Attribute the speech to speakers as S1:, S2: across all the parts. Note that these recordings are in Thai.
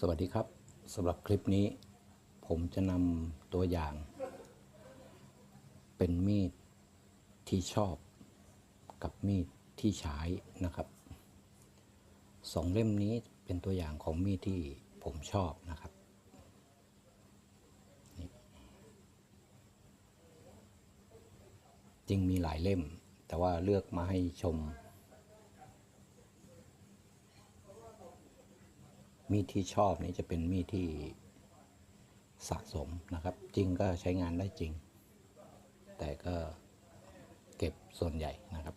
S1: สวัสดีครับสำหรับคลิปนี้ ผมจะนำตัวอย่าง เป็นมีดที่ชอบกับมีดที่ใช้นะครับสองเล่มนี้เป็นตัวอย่างของมีดที่ผมชอบนะครับจริงมีหลายเล่ม แต่ว่าเลือกมาให้ชม มีดที่ชอบนี่จะเป็นมีดที่สะสมนะครับ จริงก็ใช้งานได้จริง แต่ก็เก็บส่วนใหญ่นะครับ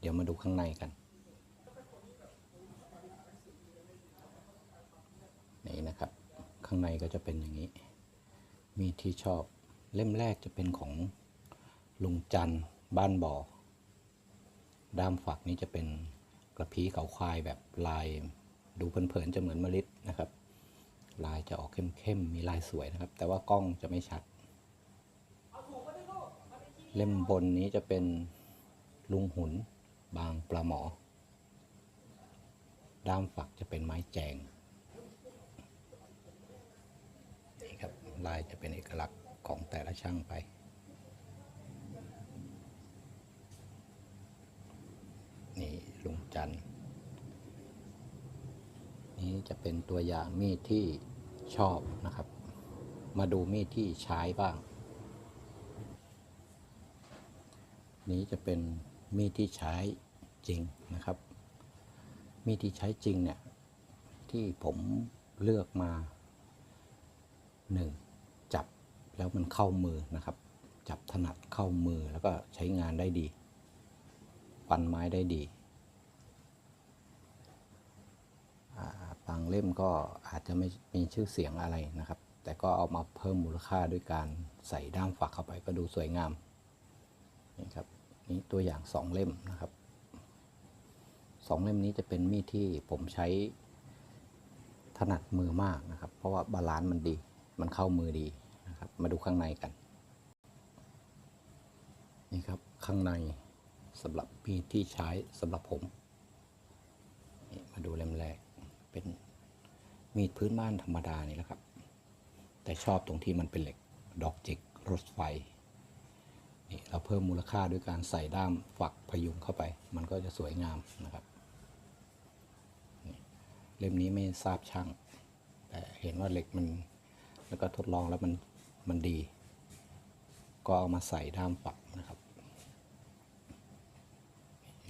S1: เดี๋ยวมาดูข้างในกัน นี่นะครับ ข้างในก็จะเป็นอย่างนี้ มีดที่ชอบเล่มแรกจะเป็นของลุงจันบ้านบ่อด้ามฝักนี้จะเป็นกระพี้เขาควายแบบลาย ดูเผินๆจะเหมือนมะลิดนะครับ ลายจะออกเข้มๆมีลายสวยนะครับ แต่ว่ากล้องจะไม่ชัด เล่มบนนี้จะเป็นลุงหุนบางปลาหมอ ด้ามฝักจะเป็นไม้แจงนี่ครับลายจะเป็นเอกลักษณ์ของแต่ละช่างไปนี่ลุงจันทร์ นี้จะเป็นตัวอย่างมีดที่ชอบนะครับ มาดูมีดที่ใช้บ้าง นี้จะเป็นมีดที่ใช้จริงนะครับ มีดที่ใช้จริงเนี่ยที่ผมเลือกมาหนึ่งจับแล้วมันเข้ามือนะครับ จับถนัดเข้ามือแล้วก็ใช้งานได้ดี ฟันไม้ได้ดี อ่า บางเล่มก็อาจจะไม่มีชื่อเสียงอะไรนะครับ แต่ก็เอามาเพิ่มมูลค่าด้วยการใส่ด้ามฝักเข้าไปก็ดูสวยงามนี่ครับนี่ตัวอย่างสองเล่มนะครับสองเล่มนี้จะเป็นมีดที่ผมใช้ถนัดมือมากนะครับ เพราะว่าบาลานซ์มันดี มันเข้ามือดีนะครับ มาดูข้างในกัน นี่ครับข้างในสำหรับมีดที่ใช้สำหรับผม มาดูเล่มแรก เป็นมีดพื้นบ้านธรรมดานี่แหละครับ แต่ชอบตรงที่มันเป็นเหล็กดอกจิกรถไฟนี่เราเพิ่มมูลค่าด้วยการใส่ด้ามฝักพยุงเข้าไป มันก็จะสวยงามนะครับนี่เล่มนี้ไม่ทราบช่าง แต่เห็นว่าเหล็กมันแล้วก็ทดลองแล้วมันมันดี ก็เอามาใส่ด้ามฝักนะครับ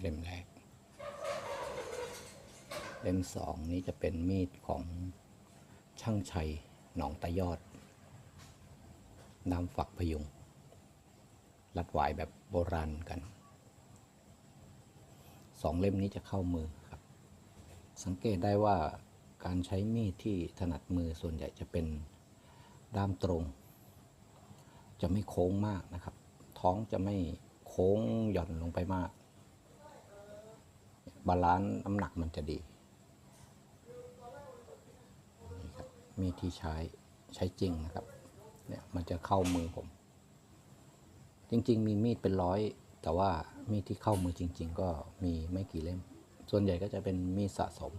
S1: เล่มแรก เล่มสองนี้จะเป็นมีดของช่างชัยหนองตะยอดนำฝักพยุง รัดหวายแบบโบราณกัน สองเล่มนี้จะเข้ามือครับ สังเกตได้ว่าการใช้มีดที่ถนัดมือส่วนใหญ่จะเป็นด้ามตรง จะไม่โค้งมากนะครับ ท้องจะไม่โค้งหย่อนลงไปมาก บาลานซ์น้ำหนักมันจะดี นี่ครับ มีดที่ใช้ใช้จริงนะครับ เนี่ยมันจะเข้ามือผม จริง ๆ มีมีดเป็นร้อย แต่ว่ามีดที่เข้ามือจริง ๆ ก็มีไม่กี่เล่ม ส่วนใหญ่ก็จะเป็นมีดสะสม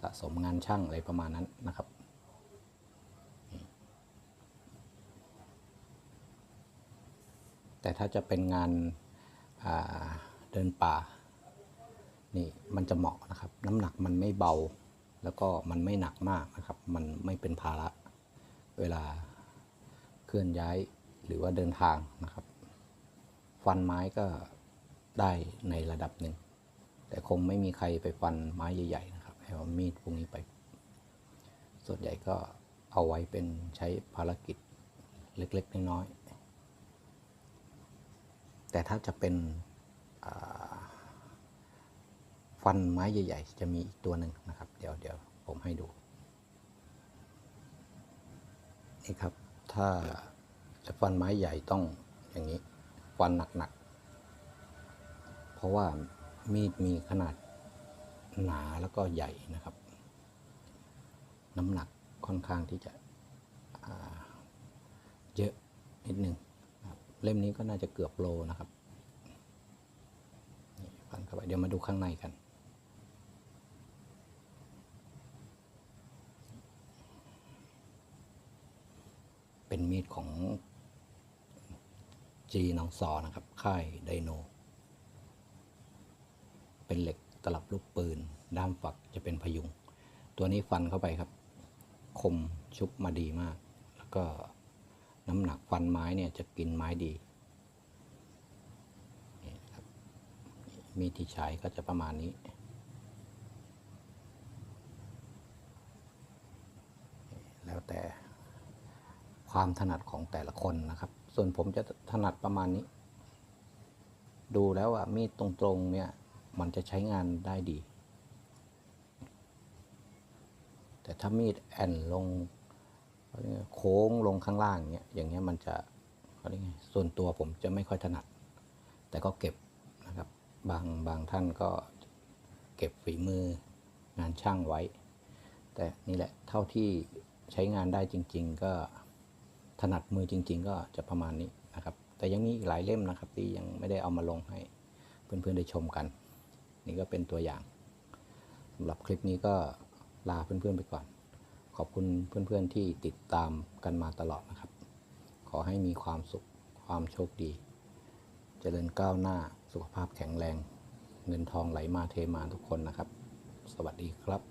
S1: สะสมงานช่างอะไรประมาณนั้นนะครับแต่ถ้าจะเป็นงานาเดินป่า นี่มันจะเหมาะนะครับ น้ำหนักมันไม่เบา แล้วก็มันไม่หนักมากนะครับ มันไม่เป็นภาระเวลาเคลื่อนย้ายหรือว่าเดินทางนะครับ ฟันไม้ก็ได้ในระดับหนึ่ง แต่คงไม่มีใครไปฟันไม้ใหญ่ๆนะครับเอามีดพวกนี้ไป ส่วนใหญ่ก็เอาไว้เป็นใช้ภารกิจเล็กๆน้อยๆแต่ถ้าจะเป็นฟันไม้ใหญ่ ๆ จะมีอีกตัวหนึ่งนะครับ เดี๋ยวเดี๋ยวผมให้ดู นี่ครับ ถ้าจะฟันไม้ใหญ่ต้องอย่างนี้ ฟันหนักๆ เพราะว่ามีดมีขนาดหนาแล้วก็ใหญ่นะครับ น้ำหนักค่อนข้างที่จะเยอะนิดนึงเล่มนี้ก็น่าจะเกือบโลนะครับฟันเข้าไปเดี๋ยวมาดูข้างในกัน เป็นมีดของจีนองซอนะครับ ค่ายไดโน เป็นเหล็กตลับลูกปืน ด้ามฝักจะเป็นพยุง ตัวนี้ฟันเข้าไปครับ คมชุบมาดีมาก แล้วก็น้ำหนักฟันไม้เนี่ยจะกินไม้ดีนี่ครับมีดที่ใช้ก็จะประมาณนี้แล้วแต่ ความถนัดของแต่ละคนนะครับ ส่วนผมจะถนัดประมาณนี้ ดูแล้วอะมีดตรงๆเนี่ยมันจะใช้งานได้ดี แต่ถ้ามีดแอนลงโค้งลงข้างล่างเงี้ยอย่างเงี้ยมันจะเขาเรียกไงส่วนตัวผมจะไม่ค่อยถนัด แต่ก็เก็บนะครับบางบางท่านก็เก็บฝีมืองานช่างไว้ แต่นี่แหละเท่าที่ใช้งานได้จริง ๆ ก็ ถนัดมือจริง ๆ ก็จะประมาณนี้นะครับ แต่ยังมีอีกหลายเล่มนะครับ ที่ยังไม่ได้เอามาลงให้เพื่อนๆได้ชมกัน นี่ก็เป็นตัวอย่างสำหรับคลิปนี้ก็ลาเพื่อนๆไปก่อน ขอบคุณเพื่อนๆที่ติดตามกันมาตลอดนะครับ ขอให้มีความสุขความโชคดีเจริญก้าวหน้าสุขภาพแข็งแรง เงินทองไหลมาเทมาทุกคนนะครับ สวัสดีครับ